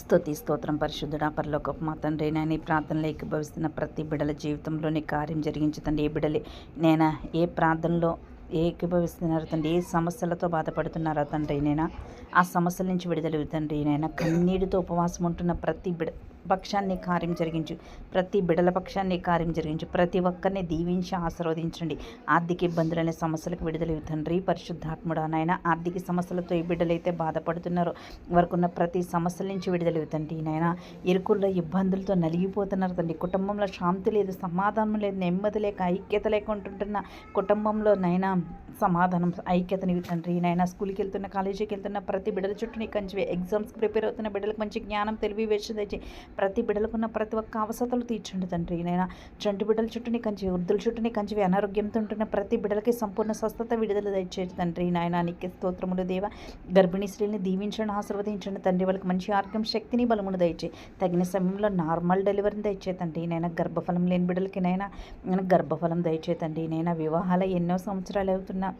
స్థుతి స్తోత్రం పరిశుద్ధుడ పరలోక మా తండ్రి నేను ఈ ప్రార్థనలో ఏకీభవిస్తున్న ప్రతి బిడల జీవితంలోని కార్యం జరిగించదండి ఏ బిడలే నేను ఏ ప్రార్థనలో ఏ తండ్రి ఏ సమస్యలతో బాధపడుతున్నారో తండ్రి నేను ఆ సమస్యల నుంచి విడుదల తండ్రి నేను కన్నీటితో ఉపవాసం ఉంటున్న ప్రతి బిడ పక్షాన్ని కార్యం జరిగించు. ప్రతి బిడల పక్షాన్ని కార్యం జరిగించు. ప్రతి ఒక్కరిని దీవించి ఆశీర్వదించండి. ఆర్థిక ఇబ్బందులనే సమస్యలకు విడుదల తండ్రి పరిశుద్ధాత్ముడా నాయన ఆర్థిక సమస్యలతో ఈ బిడ్డలైతే బాధపడుతున్నారో. వారికి ఉన్న ప్రతి సమస్యల నుంచి విడుదల తండ్రి నాయన. ఇరుకుల్లో ఇబ్బందులతో నలిగిపోతున్నారు తండ్రి. కుటుంబంలో శాంతి లేదు సమాధానం లేదు నెమ్మది లేక ఐక్యత లేకుంటుంటున్న కుటుంబంలో నైనా సమాధానం ఐక్యతని తండ్రి నాయన. స్కూల్కి వెళ్తున్న కాలేజీకి వెళ్తున్న ప్రతి బిడ్డల చుట్టూ నీ కంచివే. ఎగ్జామ్స్కి ప్రిపేర్ అవుతున్న బిడ్డలకు మంచి జ్ఞానం తెలివి వేసి తెచ్చి ప్రతి బిడ్డలకున్న ప్రతి ఒక్క అవసరాలు తీర్చండి తండ్రి. నైనా చంటి బిడ్డల చుట్టూ నీ కంచి వృద్ధుల చుట్టూ నీ కంచివి అనారోగ్యంతో ఉంటున్న ప్రతి బిడ్డలకి సంపూర్ణ స్వస్థత విడుదల తెచ్చేది తండ్రి. నాయన నీకే స్తోత్రములు దేవ. గర్భిణీ స్త్రీని దీవించండి ఆశీర్వదించండి తండ్రి. వాళ్ళకి మంచి ఆరోగ్యం శక్తిని బలమును దయచే తగిన సమయంలో నార్మల్ డెలివరీని దయచే తండ్రి. నైనా గర్భఫలం లేని బిడ్డలకి నైనా నేను గర్భఫలం దయచే తండ్రి. నైనా వివాహాల ఎన్నో సంవత్సరాలు అవుతున్నా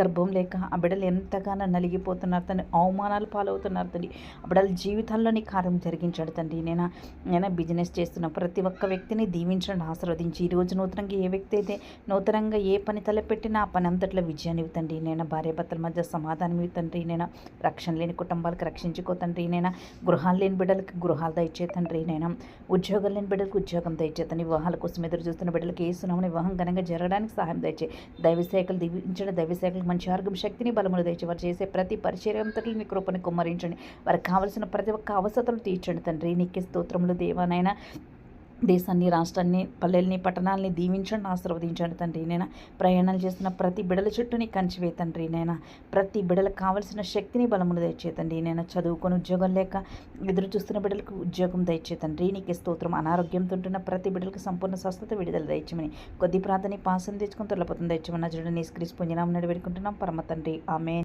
గర్భం లేక ఆ బిడ్డలు ఎంతగానో నలిగిపోతున్నారు తండ్రి. అవమానాలు పాలవుతున్నారు తండ్రి. ఆ బిడ్డల జీవితాల్లో నీ కార్యం జరిగించాడు తండ్రి. నేను నేను బిజినెస్ చేస్తున్న ప్రతి ఒక్క వ్యక్తిని దీవించండి ఆశీర్వదించి. ఈ రోజు నూతనంగా ఏ వ్యక్తి అయితే నూతనంగా ఏ పని తలపెట్టినా ఆ పని అంతట్లో విజయాన్ని ఇవ్వండి నేను భార్యాభర్తల మధ్య సమాధానం ఇవ్వండి నేను రక్షణ లేని కుటుంబాలకు రక్షించుకో తండ్రి. నేను గృహాలు లేని బిడ్డలకి గృహాలు దయచే తండ్రి నేను ఉద్యోగం లేని బిడ్డలకు ఉద్యోగం దయచేతండి వివాహాల కోసం ఎదురు చూస్తున్న బిడ్డలకు ఏ సునామని వివాహం ఘనంగా జరగడానికి సహాయం దయచే. దైవశాఖలు దీవించండి. దైవశాఖలకు మంచి ఆరోగ్యం శక్తిని బలములు దయచే వారు చేసే ప్రతి పరిచర్యంతటి మీ కృపని కుమ్మరించండి. వారికి కావలసిన ప్రతి ఒక్క అవసరాలు తీర్చండి తండ్రి. నీకే స్తోత్రములు దేవానైనా. దేశాన్ని రాష్ట్రాన్ని పల్లెల్ని పట్టణాలని దీవించండి ఆశీర్వదించండి తండ్రి. నేను ప్రయాణాలు చేస్తున్న ప్రతి బిడల చుట్టూని కంచివే తండ్రి. నేను ప్రతి బిడలకు కావలసిన శక్తిని బలమును దయచేతండి నేను చదువుకొని ఉద్యోగం లేక ఎదురు చూస్తున్న బిడ్డలకు ఉద్యోగం దయచేతండి నీకే స్తోత్రం. అనారోగ్యంతో ఉంటున్న ప్రతి బిడలకు సంపూర్ణ స్వస్థత విడుదల దయచమని కొద్ది ప్రార్థన పాసం తెచ్చుకొని తొలపతం దయచమని జుడు స్క్రీస్ పుంజనామని వేడుకుంటున్నాం పరమ తండ్రి. ఆమె